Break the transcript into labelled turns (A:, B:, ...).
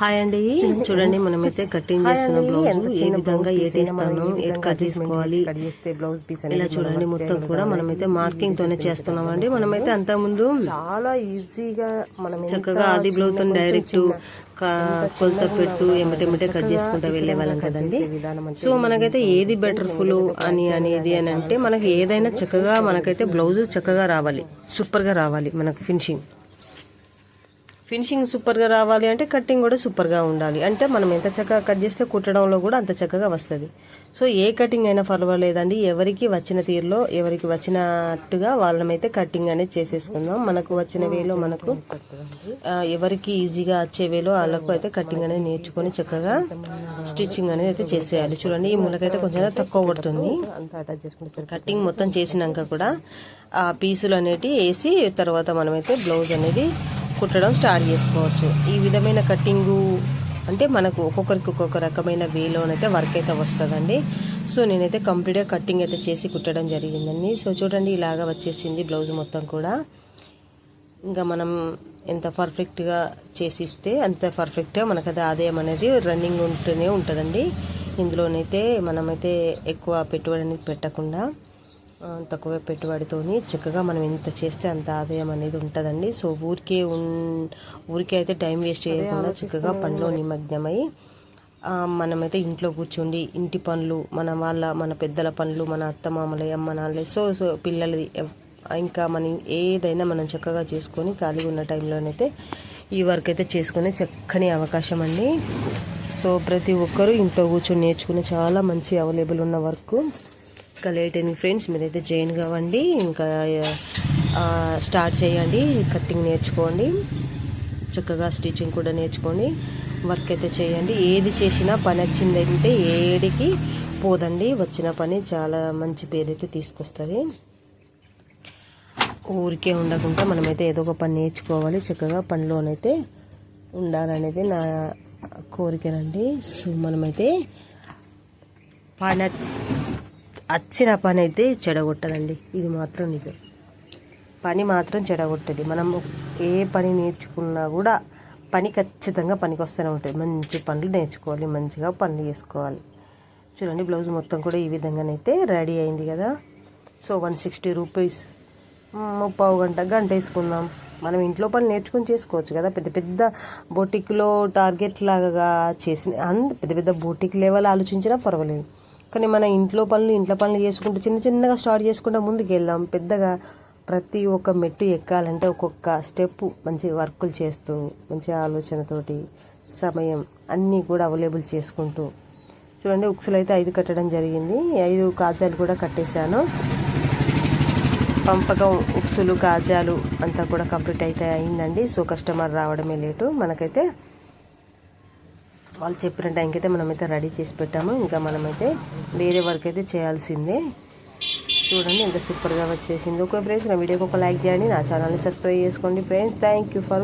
A: Hi అండి చూడండి. మనమైతే కటింగ్ చేస్తున్న బ్లౌజ్ ఏ విధంగా ఏ తీస్తాను ఏ కట్ చేసుకోవాలి.
B: కట్ చేస్తే బ్లౌజ్ పీస్
A: ఇలా చూడండి మొత్తం కూడా మనమైతే మార్కింగ్ తోనే చేస్తున్నాం అండి. మనమైతే అంత ముందు
B: చాలా ఈజీగా మనం
A: చక్కగా ఆది బ్లౌజ్తో డైరెక్ట్ కొలత పెట్టు ఎమ్మటెమ్మటే కట్ చేసుకుంటూ వెళ్ళే వాళ్ళం కదండి. సో మనకైతే ఏది బెటర్ఫుల్ అని అనేది అని అంటే మనకి ఏదైనా చక్కగా మనకైతే బ్లౌజ్ చక్కగా రావాలి. సూపర్గా రావాలి మనకు ఫినిషింగ్ ఫినిషింగ్ సూపర్గా రావాలి అంటే కటింగ్ కూడా సూపర్గా ఉండాలి. అంటే మనం ఎంత చక్కగా కట్ చేస్తే కుట్టడంలో కూడా అంత చక్కగా వస్తుంది. సో ఏ కటింగ్ అయినా పర్వాలేదండి. ఎవరికి వచ్చిన తీరులో ఎవరికి వచ్చినట్టుగా వాళ్ళమైతే కటింగ్ అనేది చేసేసుకుందాం. మనకు వచ్చిన వేలో మనకు ఎవరికి ఈజీగా వచ్చే వేలో వాళ్ళకు అయితే కటింగ్ అనేది నేర్చుకొని చక్కగా స్టిచ్చింగ్ అనేది అయితే చేసేయాలి. చూడండి ఈ ములకైతే కొంచెం తక్కువ పడుతుంది. కటింగ్ మొత్తం చేసినాక కూడా ఆ పీసులు అనేటివి వేసి తర్వాత మనమైతే బ్లౌజ్ అనేది కుట్టడం స్టార్ట్ చేసుకోవచ్చు. ఈ విధమైన కటింగు అంటే మనకు ఒక్కొక్కరికి ఒక్కొక్క రకమైన వేలోనైతే వర్క్ అయితే వస్తుందండి. సో నేనైతే కంప్లీట్గా కటింగ్ అయితే చేసి కుట్టడం జరిగిందండి. సో చూడండి ఇలాగా వచ్చేసింది బ్లౌజ్ మొత్తం కూడా. ఇంకా మనం ఎంత పర్ఫెక్ట్గా చేసిస్తే అంత పర్ఫెక్ట్గా మనకు అది ఆదాయం అనేది రన్నింగ్ ఉంటూనే ఉంటుందండి. ఇందులోనైతే మనమైతే ఎక్కువ పెట్టుబడి అనేది పెట్టకుండా తక్కువ పెట్టుబడితోని చక్కగా మనం ఎంత చేస్తే అంత ఆదాయం అనేది ఉంటుందండి. సో ఊరికే ఉన్ ఊరికే అయితే టైం వేస్ట్ చేయకుండా చక్కగా పనిలో నిమగ్నమై మనమైతే ఇంట్లో కూర్చోండి ఇంటి పనులు మన వాళ్ళ మన పెద్దల పనులు మన అత్త మామల అమ్మ నాన్నలే సో సో పిల్లలది ఇంకా మనం ఏదైనా మనం చక్కగా చేసుకొని ఖాళీగా ఉన్న టైంలోనైతే ఈ వర్క్ అయితే చేసుకునే చక్కని అవకాశం అండి. సో ప్రతి ఒక్కరూ ఇంట్లో కూర్చొని నేర్చుకునే చాలా మంచి అవైలబుల్ ఉన్న వర్క్. ఇంకా లేట్ అయింది ఫ్రెండ్స్. మీరైతే జాయిన్ కావండి. ఇంకా స్టార్ట్ చేయండి. కటింగ్ నేర్చుకోండి. చక్కగా స్టిచ్చింగ్ కూడా నేర్చుకోండి. వర్క్ అయితే చేయండి. ఏది చేసినా పని వచ్చిందంటే ఏడికి పోదండి. వచ్చిన పని చాలా మంచి పేరైతే తీసుకొస్తుంది. ఊరికే ఉండకుండా మనమైతే ఏదో ఒక పని నేర్చుకోవాలి. చక్కగా పనిలోనైతే ఉండాలనేది నా కోరికనండి సో మనమైతే పని వచ్చిన పని అయితే చెడగొట్టదండి. ఇది మాత్రం నిజం. పని మాత్రం చెడగొట్టది. మనం ఏ పని నేర్చుకున్నా కూడా పని ఖచ్చితంగా పనికి వస్తూనే ఉంటుంది. మంచి పనులు నేర్చుకోవాలి. మంచిగా పనులు చేసుకోవాలి. చూడండి బ్లౌజ్ మొత్తం కూడా ఈ విధంగానైతే రెడీ అయింది కదా. సో వన్ సిక్స్టీ రూపీస్ ముప్పావు గంట గంట వేసుకుందాం. మనం ఇంట్లో పని నేర్చుకొని చేసుకోవచ్చు కదా. పెద్ద పెద్ద బొటిక్లో టార్గెట్ లాగా చేసిన అంత పెద్ద పెద్ద బొటిక్ లెవెల్ ఆలోచించినా పర్వాలేదు. కానీ మన ఇంట్లో పనులు ఇంట్లో పనులు చేసుకుంటూ చిన్న చిన్నగా స్టార్ట్ చేసుకుంటూ ముందుకు వెళ్దాం పెద్దగా ప్రతి ఒక్క మెట్టు ఎక్కాలంటే ఒక్కొక్క స్టెప్ మంచి వర్కులు చేస్తూ మంచి ఆలోచనతోటి సమయం అన్నీ కూడా అవైలబుల్ చేసుకుంటూ. చూడండి ఉక్సులు అయితే ఐదు కట్టడం జరిగింది. ఐదు కాజాలు కూడా కట్టేశాను. పంపకం ఉక్సులు కాజాలు అంతా కూడా కంప్లీట్ అయితే అయిందండి. సో కస్టమర్ రావడమే లేటు. మనకైతే వాళ్ళు చెప్పిన టైంకి అయితే మనమైతే రెడీ చేసి పెట్టాము. ఇంకా మనమైతే వేరే వర్క్ అయితే చేయాల్సిందే. చూడండి ఎంత సూపర్గా వచ్చేసింది. ఓకే ఫ్రెండ్స్ నా వీడియోకి ఒక లైక్ చేయండి. నా ఛానల్ని సబ్స్క్రైబ్ చేసుకోండి. Friends thank you for